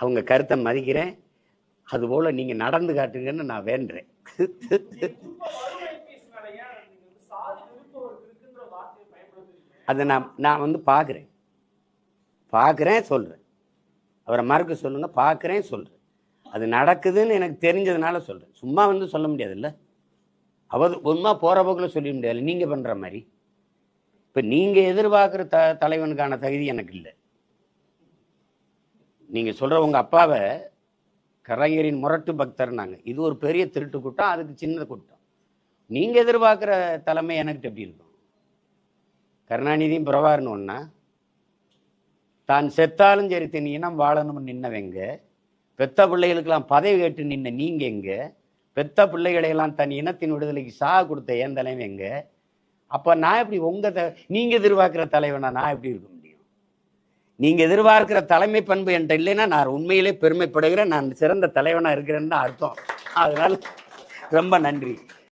அவங்க கருத்தை மதிக்கிறேன். அதுபோல் நீங்கள் நடந்து காட்டுங்கன்னு நான் வேண்டுறேன் அதை நான் நான் வந்து பார்க்குறேன். பார்க்குறேன் சொல்கிறேன் அவரை மறுக்க சொல்லுங்கள் பார்க்குறேன் சொல்கிறேன் அது நடக்குதுன்னு எனக்கு தெரிஞ்சதுனால சொல்கிறேன் சும்மா வந்து சொல்ல முடியாதுல்ல? அவர் சும்மா போகிற போக்கில் சொல்ல முடியாது. நீங்கள் பண்ணுற மாதிரி. இப்போ நீங்கள் எதிர்பார்க்குற த தலைவனுக்கான தகுதி எனக்கு இல்லை. நீங்கள் சொல்கிற உங்கள் அப்பாவை கலைஞரின் முரட்டு பக்தர்னாங்க. இது ஒரு பெரிய திருட்டு கூட்டம் அதுக்கு சின்ன கூட்டம். நீங்கள் எதிர்பார்க்குற தலைமை எனக்கு எப்படி இருக்கும்? கருணாநிதியும் பிரபாகரன் ஒன்றா தான் செத்தாலும் சரி தன் இனம் வாழணும்னு நின்னவங்க பெத்த பிள்ளைகளுக்கெல்லாம் பதவி கேட்டு நின்ன நீங்கள் எங்கே? பெத்த பிள்ளைகளையெல்லாம் தன் இனத்தின் விடுதலைக்கு சாக கொடுத்த ஏன் தலைவன் எங்கே? அப்போ நான் எப்படி உங்கள் த நீங்கள் எதிர்பார்க்குற தலைவனா நான் எப்படி இருக்கும்? நீங்கள் நீங்க எதிர்பார்க்கிற தலைமை பண்பு என்கிட்ட இல்லைன்னா நான் உண்மையிலே பெருமைப்படுகிறேன். நான் சிறந்த தலைவனா இருக்கிறேன்னு தான் அர்த்தம். அதனால ரொம்ப நன்றி.